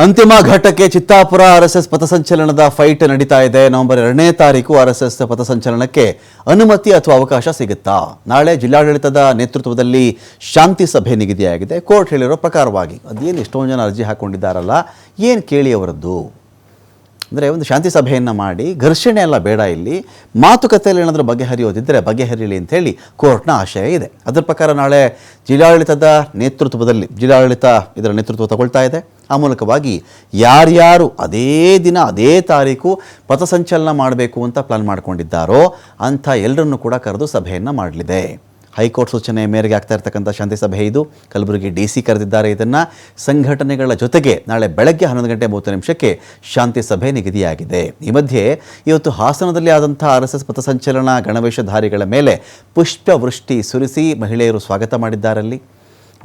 ಅಂತಿಮ ಘಟ್ಟಕ್ಕೆ ಚಿತ್ತಾಪುರ ಆರ್ಎಸ್ಎಸ್ ಪಥಸಂಚಲನದ ಫೈಟ್ ನಡೀತಾ ಇದೆ. ನವೆಂಬರ್ ಎರಡನೇ ತಾರೀಕು ಆರ್ಎಸ್ಎಸ್ ಪಥಸಂಚಲನಕ್ಕೆ ಅನುಮತಿ ಅಥವಾ ಅವಕಾಶ ಸಿಗುತ್ತಾ? ನಾಳೆ ಜಿಲ್ಲಾಡಳಿತದ ನೇತೃತ್ವದಲ್ಲಿ ಶಾಂತಿ ಸಭೆ ನಿಗದಿಯಾಗಿದೆ. ಕೋರ್ಟ್ ಹೇಳಿರೋ ಪ್ರಕಾರವಾಗಿ ಅದೇನು ಎಷ್ಟೊಂದು ಜನ ಅರ್ಜಿ ಹಾಕೊಂಡಿದ್ದಾರಲ್ಲ, ಏನು ಕೇಳಿ ಅವರದ್ದು? ಅಂದರೆ ಒಂದು ಶಾಂತಿ ಸಭೆಯನ್ನು ಮಾಡಿ, ಘರ್ಷಣೆ ಎಲ್ಲ ಬೇಡ ಇಲ್ಲಿ, ಮಾತುಕತೆಯಲ್ಲಿ ಏನಾದರೂ ಬಗೆಹರಿಯೋದಿದ್ದರೆ ಬಗೆಹರಿಯಲಿ ಅಂತೇಳಿ ಕೋರ್ಟ್ನ ಆಶಯ ಇದೆ. ಅದರ ಪ್ರಕಾರ ನಾಳೆ ಜಿಲ್ಲಾಡಳಿತದ ನೇತೃತ್ವದಲ್ಲಿ, ಜಿಲ್ಲಾಡಳಿತ ಇದರ ನೇತೃತ್ವ ತಗೊಳ್ತಾ ಇದೆ. ಆ ಮೂಲಕವಾಗಿ ಯಾರ್ಯಾರು ಅದೇ ದಿನ, ಅದೇ ತಾರೀಕು ಪಥಸಂಚಲನ ಮಾಡಬೇಕು ಅಂತ ಪ್ಲಾನ್ ಮಾಡಿಕೊಂಡಿದ್ದಾರೋ ಅಂಥ ಎಲ್ಲರನ್ನು ಕೂಡ ಕರೆದು ಸಭೆಯನ್ನು ಮಾಡಲಿದೆ. ಹೈಕೋರ್ಟ್ ಸೂಚನೆ ಮೇರೆಗೆ ಆಗ್ತಾ ಇರತಕ್ಕಂಥ ಶಾಂತಿ ಸಭೆ ಇದು. ಕಲಬುರಗಿ ಡಿ ಸಿ ಕರೆದಿದ್ದಾರೆ ಇದನ್ನು. ಸಂಘಟನೆಗಳ ಜೊತೆಗೆ ನಾಳೆ ಬೆಳಗ್ಗೆ ಹನ್ನೊಂದು ಗಂಟೆ ಮೂವತ್ತು ನಿಮಿಷಕ್ಕೆ ಶಾಂತಿ ಸಭೆ ನಿಗದಿಯಾಗಿದೆ. ಈ ಮಧ್ಯೆ ಇವತ್ತು ಹಾಸನದಲ್ಲಿ ಆದಂಥ ಆರ್ ಎಸ್ ಎಸ್ ಪಥಸಂಚಲನ ಗಣವೇಶಧಾರಿಗಳ ಮೇಲೆ ಪುಷ್ಪವೃಷ್ಟಿ ಸುರಿಸಿ ಮಹಿಳೆಯರು ಸ್ವಾಗತ ಮಾಡಿದ್ದಾರಲ್ಲಿ.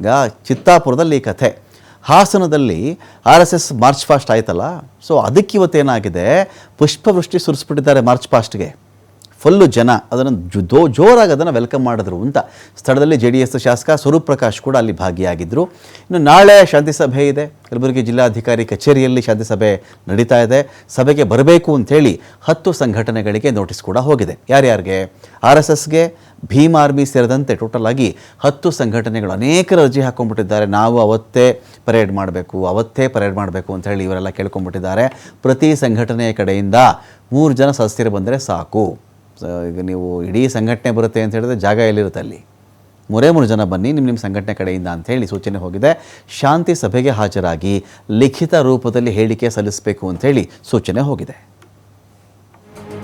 ಈಗ ಚಿತ್ತಾಪುರದಲ್ಲಿ ಕಥೆ. ಹಾಸನದಲ್ಲಿ R S S march past ಆಯ್ತಲ್ಲ? ಸೊ ಅದಕ್ಕೆ ಇವತ್ತೇನಾಗಿದೆ? ಪುಷ್ಪವೃಷ್ಟಿ ಸುರಿಸ್ಬಿಟ್ಟಿದ್ದಾರೆ ಮಾರ್ಚ್ ಫಾಸ್ಟ್ಗೆ. ಫುಲ್ಲು ಜನ ಅದನ್ನು ಜೋ ಜೋರಾಗಿ ಅದನ್ನು ವೆಲ್ಕಮ್ ಮಾಡಿದ್ರು ಅಂತ ಸ್ಥಳದಲ್ಲಿ ಜೆ ಡಿ ಎಸ್ ಶಾಸಕ ಸ್ವರೂಪ್ ಪ್ರಕಾಶ್ ಕೂಡ ಅಲ್ಲಿ ಭಾಗಿಯಾಗಿದ್ದರು ಇನ್ನು ನಾಳೆ ಶಾಂತಿ ಸಭೆ ಇದೆ. ಕಲಬುರಗಿ ಜಿಲ್ಲಾಧಿಕಾರಿ ಕಚೇರಿಯಲ್ಲಿ ಶಾಂತಿ ಸಭೆ ನಡೀತಾ ಇದೆ. ಸಭೆಗೆ ಬರಬೇಕು ಅಂಥೇಳಿ ಹತ್ತು ಸಂಘಟನೆಗಳಿಗೆ ನೋಟಿಸ್ ಕೂಡ ಹೋಗಿದೆ. ಯಾರ್ಯಾರಿಗೆ? ಆರ್ ಎಸ್ ಎಸ್ಗೆ, ಭೀಮ್ ಆರ್ಮಿ ಸೇರಿದಂತೆ ಟೋಟಲ್ ಆಗಿ ಹತ್ತು ಸಂಘಟನೆಗಳು ಅನೇಕರು ಅರ್ಜಿ ಹಾಕೊಂಡ್ಬಿಟ್ಟಿದ್ದಾರೆ. ನಾವು ಅವತ್ತೇ ಪರೇಡ್ ಮಾಡಬೇಕು, ಅವತ್ತೇ ಪರೇಡ್ ಮಾಡಬೇಕು ಅಂತ ಹೇಳಿ ಇವರೆಲ್ಲ ಕೇಳ್ಕೊಂಡ್ಬಿಟ್ಟಿದ್ದಾರೆ. ಪ್ರತಿ ಸಂಘಟನೆಯ ಕಡೆಯಿಂದ ಮೂರು ಜನ ಸದಸ್ಯರು ಬಂದರೆ ಸಾಕು. ಈಗ ನೀವು ಇಡೀ ಸಂಘಟನೆ ಬರುತ್ತೆ ಅಂತ ಹೇಳಿದ್ರೆ ಜಾಗ ಎಲ್ಲಿರುತ್ತೆ ಅಲ್ಲಿ? ಮೂರೇ ಮೂರು ಜನ ಬನ್ನಿ ನಿಮ್ಮ ನಿಮ್ಮ ಸಂಘಟನೆ ಕಡೆಯಿಂದ ಅಂತ ಹೇಳಿ ಸೂಚನೆ ಹೋಗಿದೆ. ಶಾಂತಿ ಸಭೆಗೆ ಹಾಜರಾಗಿ ಲಿಖಿತ ರೂಪದಲ್ಲಿ ಹೇಳಿಕೆ ಸಲ್ಲಿಸಬೇಕು ಅಂತೇಳಿ ಸೂಚನೆ ಹೋಗಿದೆ.